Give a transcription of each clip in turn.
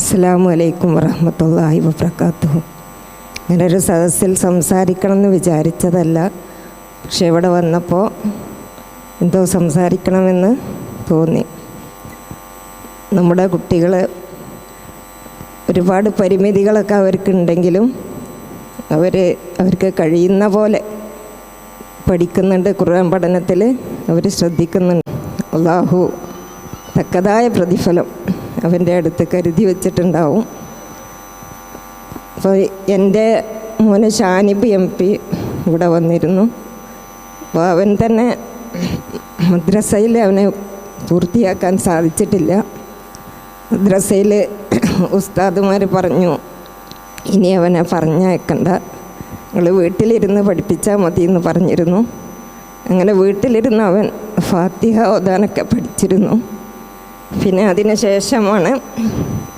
അസ്സാം വലൈക്കും വറഹമത്തല്ലാഹി വബർക്കാത്തു ഇങ്ങനെ ഒരു സദസ്സിൽ സംസാരിക്കണം എന്ന് വിചാരിച്ചതല്ല. പക്ഷെ ഇവിടെ വന്നപ്പോൾ എന്തോ സംസാരിക്കണമെന്ന് തോന്നി. നമ്മുടെ കുട്ടികൾ ഒരുപാട് പരിമിതികളൊക്കെ അവർക്കുണ്ടെങ്കിലും അവർ അവർക്ക് കഴിയുന്ന പോലെ പഠിക്കുന്നുണ്ട്. ഖുർആൻ പഠനത്തിൽ അവർ ശ്രദ്ധിക്കുന്നുണ്ട്. അള്ളാഹു തക്കതായ പ്രതിഫലം അവന്റെ അടുത്ത് കരുതി വെച്ചിട്ടുണ്ടാവും. അപ്പോൾ എന്റെ മോന് ഷാനിബ് എം പി ഇവിടെ വന്നിരുന്നു. അപ്പോൾ അവൻ തന്നെ മദ്രസയിൽ അവനെ പൂർത്തിയാക്കാൻ സാധിച്ചിട്ടില്ല. മദ്രസയിൽ ഉസ്താദുമാർ പറഞ്ഞു ഇനി അവനെ പറഞ്ഞയക്കണ്ട. നിങ്ങൾ വീട്ടിലിരുന്ന് പഠിപ്പിച്ചാൽ മതി എന്ന് പറഞ്ഞിരുന്നു. അങ്ങനെ വീട്ടിലിരുന്ന് അവൻ ഫാത്തിഹ ഓതാനൊക്കെ പഠിച്ചിരുന്നു. പിന്നെ അതിന് ശേഷമാണ്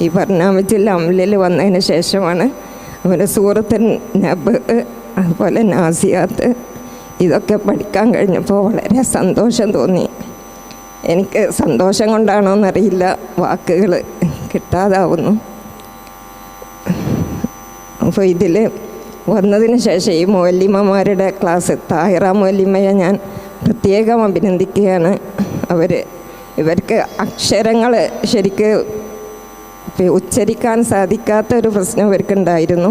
ഈ പറഞ്ഞാമച്ചിൽ അമലിൽ വന്നതിന് ശേഷമാണ് അവന് സൂറത്ത് നബ് അതുപോലെ നാസിയാത്ത് ഇതൊക്കെ പഠിക്കാൻ കഴിഞ്ഞപ്പോൾ വളരെ സന്തോഷം തോന്നി. എനിക്ക് സന്തോഷം കൊണ്ടാണോ എന്നറിയില്ല വാക്കുകൾ കിട്ടാതാവുന്നു. അപ്പോൾ ഇതിൽ വന്നതിന് ശേഷം ഈ മൗല്യമ്മമാരുടെ ക്ലാസ് താഹിറ മൗല്യമ്മയെ ഞാൻ പ്രത്യേകം അഭിനന്ദിക്കുകയാണ്. അവർ ഇവർക്ക് അക്ഷരങ്ങൾ ശരിക്ക് ഉച്ചരിക്കാൻ സാധിക്കാത്ത ഒരു പ്രശ്നം ഇവർക്കുണ്ടായിരുന്നു.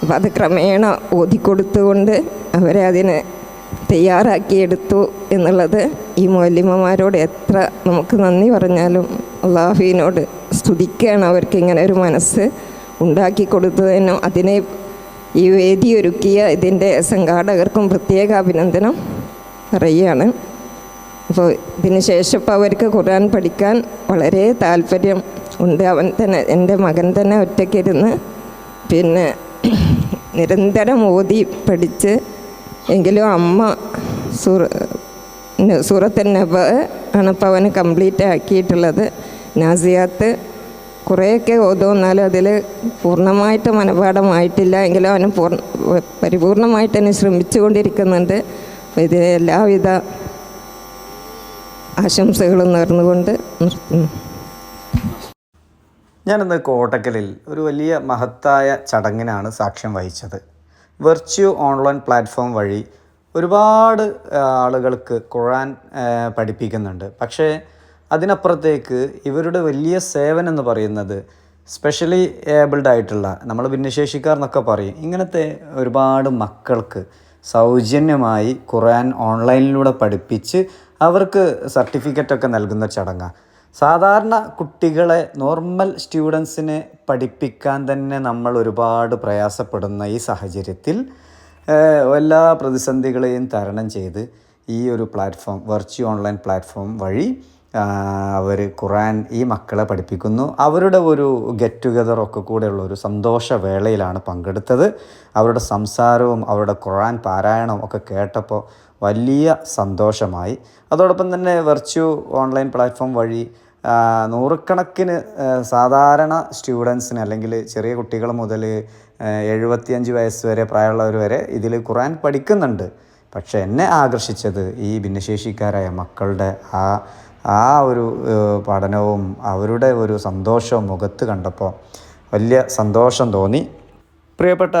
അപ്പം അത് ക്രമേണ ഓതിക്കൊടുത്തുകൊണ്ട് അവരെ അതിന് തയ്യാറാക്കിയെടുത്തു എന്നുള്ളത് ഈ മൗല്യമ്മമാരോട് എത്ര നമുക്ക് നന്ദി പറഞ്ഞാലും അള്ളാഹുവിനോട് സ്തുതിക്കുകയാണ് അവർക്ക് ഇങ്ങനെ ഒരു മനസ്സ് ഉണ്ടാക്കി കൊടുത്തതിനും അതിനെ ഈ വേദി ഒരുക്കിയ ഇതിന്റെ സംഘാടകർക്കും പ്രത്യേക അഭിനന്ദനം പറയുകയാണ്. അപ്പോൾ ഇതിന് ശേഷം ഇപ്പോൾ അവർക്ക് ഖുർആൻ പഠിക്കാൻ വളരെ താല്പര്യം ഉണ്ട്. അവൻ തന്നെ എന്റെ മകൻ തന്നെ ഒറ്റയ്ക്കിരുന്ന് പിന്നെ നിരന്തരം ഓതി പഠിച്ച് എങ്കിലും അമ്മ സൂറ ന- സൂറത്ത് നബ ആണ് അവന് കംപ്ലീറ്റ് ആക്കിയിട്ടുള്ളത്. നാസിയാത്ത് കുറേയൊക്കെ ഓതും എന്നാലും അതിൽ പൂർണമായിട്ട് മനപാഠമായിട്ടില്ല. എങ്കിലും അവന് പൂർണ പരിപൂർണമായിട്ട് തന്നെ ശ്രമിച്ചുകൊണ്ടിരിക്കുന്നുണ്ട്. അപ്പോൾ ഇതിന് എല്ലാവിധ ആശംസകളും നേർന്നുകൊണ്ട് നിർത്തുന്നു ഞാനിന്ന് കോട്ടക്കലിൽ ഒരു വലിയ മഹത്തായ ചടങ്ങിനാണ് സാക്ഷ്യം വഹിച്ചത്. വെർച്വൽ ഓൺലൈൻ പ്ലാറ്റ്ഫോം വഴി ഒരുപാട് ആളുകൾക്ക് ഖുറാൻ പഠിപ്പിക്കുന്നുണ്ട്. പക്ഷേ അതിനപ്പുറത്തേക്ക് ഇവരുടെ വലിയ സേവനം എന്ന് പറയുന്നത് സ്പെഷ്യലി ഏബിൾഡ് ആയിട്ടുള്ള നമ്മൾ ഭിന്നശേഷിക്കാർ എന്നൊക്കെ പറയും ഇങ്ങനത്തെ ഒരുപാട് മക്കൾക്ക് സൗജന്യമായി ഖുറാൻ ഓൺലൈനിലൂടെ പഠിപ്പിച്ച് അവർക്ക് സർട്ടിഫിക്കറ്റൊക്കെ നൽകുന്ന ചടങ്ങാണ് സാധാരണ കുട്ടികളെ നോർമൽ സ്റ്റുഡൻസിനെ പഠിപ്പിക്കാൻ തന്നെ നമ്മൾ ഒരുപാട് പ്രയാസപ്പെടുന്ന ഈ സാഹചര്യത്തിൽ എല്ലാ പ്രതിസന്ധികളെയും തരണം ചെയ്ത് ഈ ഒരു പ്ലാറ്റ്ഫോം വെർച്വൽ ഓൺലൈൻ പ്ലാറ്റ്ഫോം വഴി അവർ ഖുറാൻ ഈ മക്കളെ പഠിപ്പിക്കുന്നു. അവരുടെ ഒരു ഗെറ്റ് ടുഗദർ ഒക്കെ കൂടെയുള്ള ഒരു സന്തോഷവേളയിലാണ് പങ്കെടുത്തത്. അവരുടെ സംസാരവും അവരുടെ ഖുറാൻ പാരായണവും ഒക്കെ കേട്ടപ്പോൾ വലിയ സന്തോഷമായി. അതോടൊപ്പം തന്നെ വെർച്വൽ ഓൺലൈൻ പ്ലാറ്റ്ഫോം വഴി നൂറുകണക്കിന് സാധാരണ സ്റ്റുഡൻസിന് അല്ലെങ്കിൽ ചെറിയ കുട്ടികൾ മുതൽ എഴുപത്തിയഞ്ച് വയസ്സ് വരെ പ്രായമുള്ളവർ വരെ ഇതിൽ ഖുറാൻ പഠിക്കുന്നുണ്ട്. പക്ഷേ എന്നെ ആകർഷിച്ചത് ഈ ഭിന്നശേഷിക്കാരായ മക്കളുടെ ആ ആ ഒരു പഠനവും അവരുടെ ഒരു സന്തോഷവും മുഖത്ത് കണ്ടപ്പോൾ വലിയ സന്തോഷം തോന്നി. പ്രിയപ്പെട്ട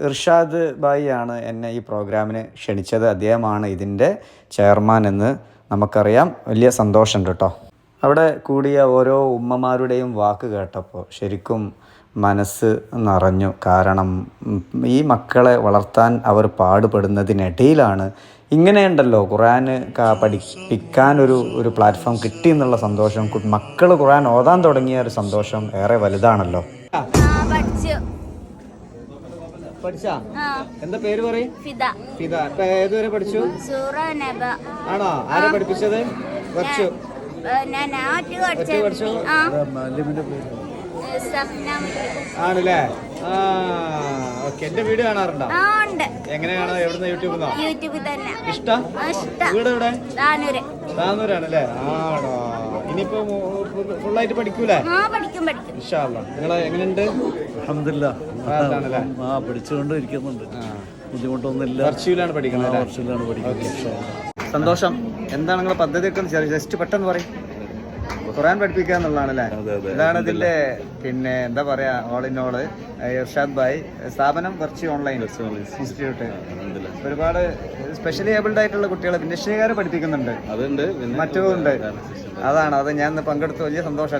ഇർഷാദ് ബായിയാണ് എന്നെ ഈ പ്രോഗ്രാമിന് ക്ഷണിച്ചത്. അദ്ദേഹമാണ് ഇതിന്റെ ചെയർമാൻ എന്ന് നമുക്കറിയാം. വലിയ സന്തോഷമുണ്ട് കേട്ടോ. അവിടെ കൂടിയ ഓരോ ഉമ്മമാരുടെയും വാക്ക് കേട്ടപ്പോൾ ശരിക്കും മനസ്സ് നിറഞ്ഞു. കാരണം ഈ മക്കളെ വളർത്താൻ അവർ പാടുപെടുന്നതിനിടയിലാണ് ഇങ്ങനെയുണ്ടല്ലോ ഖുറാന് ക- പഠിപ്പിക്കാൻ ഒരു ഒരു പ്ലാറ്റ്ഫോം കിട്ടി എന്നുള്ള സന്തോഷം. മക്കൾ ഖുറാൻ ഓതാൻ തുടങ്ങിയ ഒരു സന്തോഷം ഏറെ വലുതാണല്ലോ. പഠിച്ചു. പഠിച്ചാ? എന്താ പേര് പറയും? ഫിദ. ഏതുവരെ പഠിച്ചു? സൂറ നബ. ആണോ? ആരാ പഠിപ്പിച്ചത്? പഠിച്ചു. സപ്ന ആണല്ലേ? ആ ഓക്കെ. എന്റെ വീഡിയോ കാണാറുണ്ടോ? ആ ഉണ്ട്. എങ്ങനെയാണോ? എവിടുന്ന് യൂട്യൂബിൽ നിന്നോ യൂട്യൂബിൽ തന്നെ. ഇഷ്ടം? ആ, ഇഷ്ട. വീട് എവിടെ? താനൂര്. താന്നൂരാണല്ലേ ആണോ. ഇനിയിപ്പോ ഫുള്ളായിട്ട് പഠിക്കൂലേ? ആ പഠിക്കും പഠിക്കും. ഇൻഷാല്ല നിങ്ങളെ എങ്ങനെയുണ്ട്? അൽഹംദുലില്ലാ. റാഹത്താണല്ലേ? ആ പഠിച്ചുകൊണ്ട് ഇരിക്കുന്നുണ്ട്. ബുദ്ധിമുട്ടൊന്നുമില്ല. വർഷയിലാണ് പഠിക്കുന്നത് വർഷയിലാണ് പഠിക്കുന്നത്. സന്തോഷം. എന്താണ് നിങ്ങളുടെ പദ്ധതിയൊക്കെ ജസ്റ്റ് പെട്ടെന്ന് പറയും. ഖുറാൻ പഠിപ്പിക്കുക എന്നുള്ളതാണല്ലേ. ഇതാണ് ഇതിന്റെ പിന്നെ എന്താ പറയാ all in all Irshad bhai. സ്ഥാപനം കുറച്ച് ഓൺലൈൻ ഇൻസ്റ്റിറ്റ്യൂട്ട്. ഒരുപാട് സ്പെഷ്യലി ഏബിൾഡ് ആയിട്ടുള്ള കുട്ടികളെ ഭിന്നശേഷിക്കാരെ പഠിപ്പിക്കുന്നുണ്ട്. അതുണ്ട് പിന്നെ മറ്റും ഉണ്ട്. അതാണ് അത് ഞാൻ പങ്കെടുത്ത് വലിയ സന്തോഷം